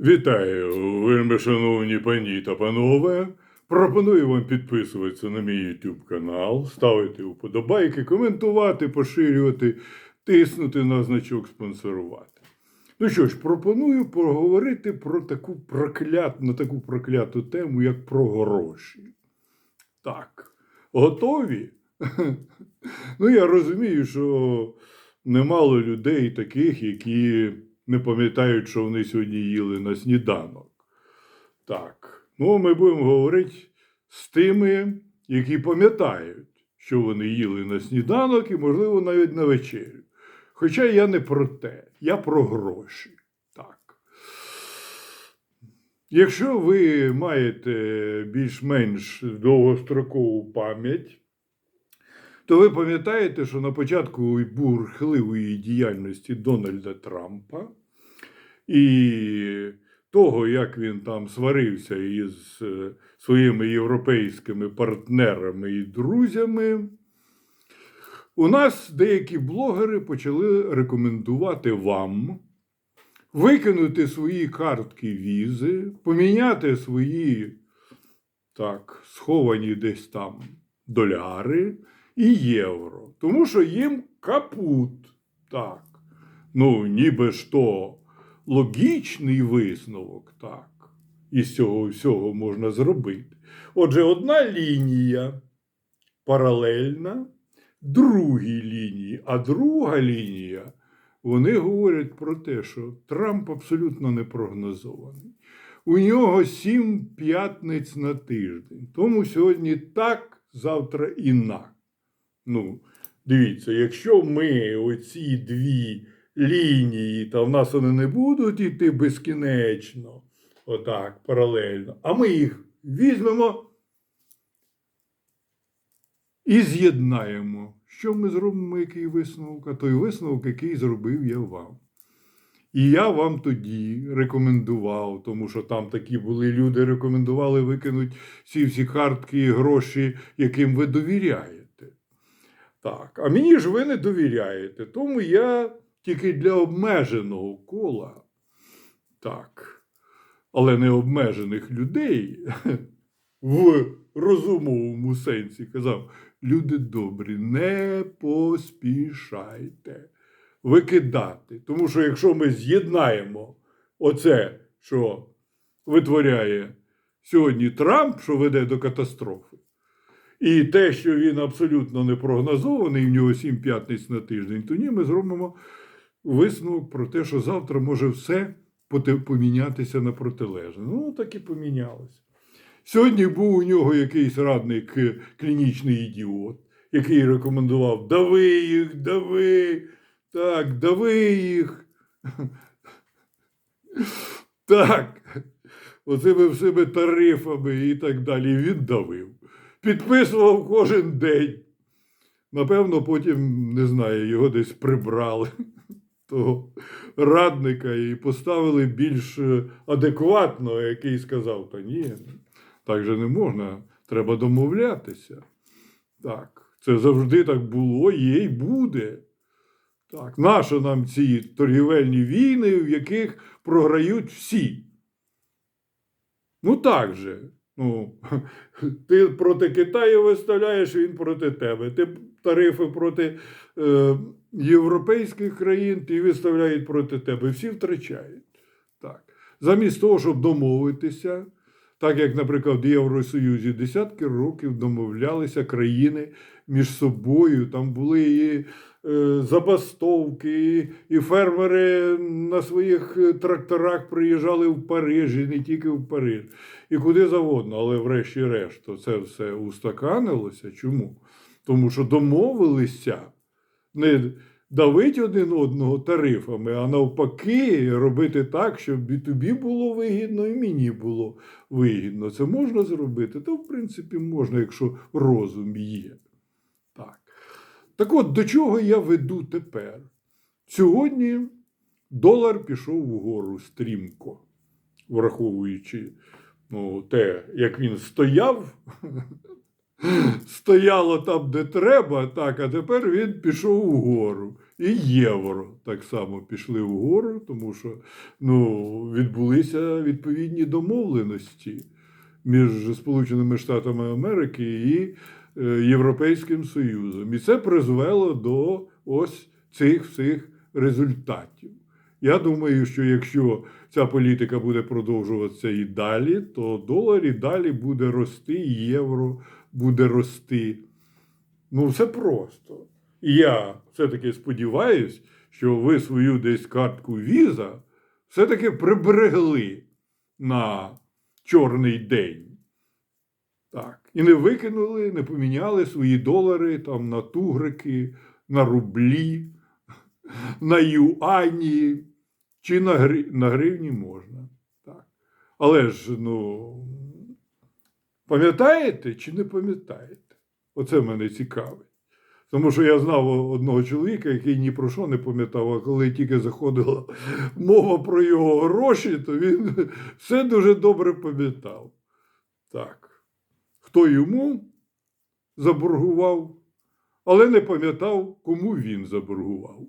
Вітаю, вельми шановні пані та панове. Пропоную вам підписуватися на мій YouTube канал, ставити вподобайки, коментувати, поширювати, тиснути на значок спонсорувати. Ну що ж, пропоную поговорити про таку проклят, на таку прокляту тему, як про гроші. Так, готові? Ну, я розумію, що немало людей таких, які не пам'ятають, що вони сьогодні їли на сніданок. Так, ну ми будемо говорити з тими, які пам'ятають, що вони їли на сніданок і, можливо, навіть на вечерю. Хоча я не про те, я про гроші. Так. Якщо ви маєте більш-менш довгострокову пам'ять, то ви пам'ятаєте, що на початку бурхливої діяльності Дональда Трампа і того, як він там сварився із е, своїми європейськими партнерами і друзями, у нас деякі блогери почали рекомендувати вам викинути свої картки візи, поміняти свої так, сховані десь там доляри і євро. Тому що їм капут. Так. Ну, ніби ж то логічний висновок, так. Із цього всього можна зробити. Отже, одна лінія паралельна другій лінії, а друга лінія, вони говорять про те, що Трамп абсолютно не прогнозований. У нього сім п'ятниць на тиждень. Тому сьогодні так, завтра інак. Ну, дивіться, якщо ми оці дві лінії, та в нас вони не будуть йти безкінечно, отак, паралельно, а ми їх візьмемо і з'єднаємо. Що ми зробимо, який висновок? А той висновок, який зробив я вам. І я вам тоді рекомендував, тому що там такі були люди, рекомендували викинути всі всі картки і гроші, яким ви довіряєте. Так, а мені ж ви не довіряєте, тому я тільки для обмеженого кола, так, але не обмежених людей в розумовому сенсі казав: люди добрі, не поспішайте викидати. Тому що якщо ми з'єднаємо оце, що витворяє сьогодні Трамп, що веде до катастрофи, і те, що він абсолютно не прогнозований, в нього сім п'ятниць на тиждень, то ні, ми зробимо висновок про те, що завтра може все помінятися на протилежне. Ну, так і помінялося. Сьогодні був у нього якийсь радник е, клінічний ідіот, який рекомендував дави їх, дави, так, дави їх. Так, оцими всіми тарифами і так далі. Він давив. Підписував кожен день. Напевно, потім, не знаю, його десь прибрали, того радника, і поставили більш е, адекватно, який сказав: та ні, так же не можна, треба домовлятися. Так, це завжди так було, є й буде. Так, нащо нам ці торгівельні війни, в яких програють всі? Ну так же. Ну, ти проти Китаю виставляєш, він проти тебе. Ти тарифи проти е, європейських країн, ті виставляють проти тебе. Всі втрачають. Так. Замість того, щоб домовитися, так як, наприклад, в Євросоюзі десятки років домовлялися країни між собою, там були і е, забастовки, і, фермери на своїх е, тракторах приїжджали в Париж, і не тільки в Париж, і куди завгодно, але врешті-решт це все устаканилося. Чому? Тому що домовилися не давити один одного тарифами, а навпаки, робити так, щоб і тобі було вигідно, і мені було вигідно. Це можна зробити? Та, в принципі, можна, якщо розум є. Так. Так от, до чого я веду тепер? Сьогодні долар пішов вгору стрімко, враховуючи ну, те, як він стояв, стояло там, де треба, так, а тепер він пішов угору. І євро так само пішли вгору, тому що ну, відбулися відповідні домовленості між Сполученими Штатами Америки і е, Європейським Союзом. І це призвело до ось цих всіх результатів. Я думаю, що якщо ця політика буде продовжуватися і далі, то долар і далі буде рости, і євро буде рости. Ну, все просто. І я все-таки сподіваюся, що ви свою десь картку віза все-таки приберегли на чорний день. Так. І не викинули, не поміняли свої долари там на тугрики, на рублі, на юані чи на, гри... на гривні можна. Так. Але ж, ну, пам'ятаєте чи не пам'ятаєте? Оце мене цікавить. Тому що я знав одного чоловіка, який ні про що не пам'ятав, а коли тільки заходила мова про його гроші, то він все дуже добре пам'ятав. Так. Хто йому заборгував, але не пам'ятав, кому він заборгував.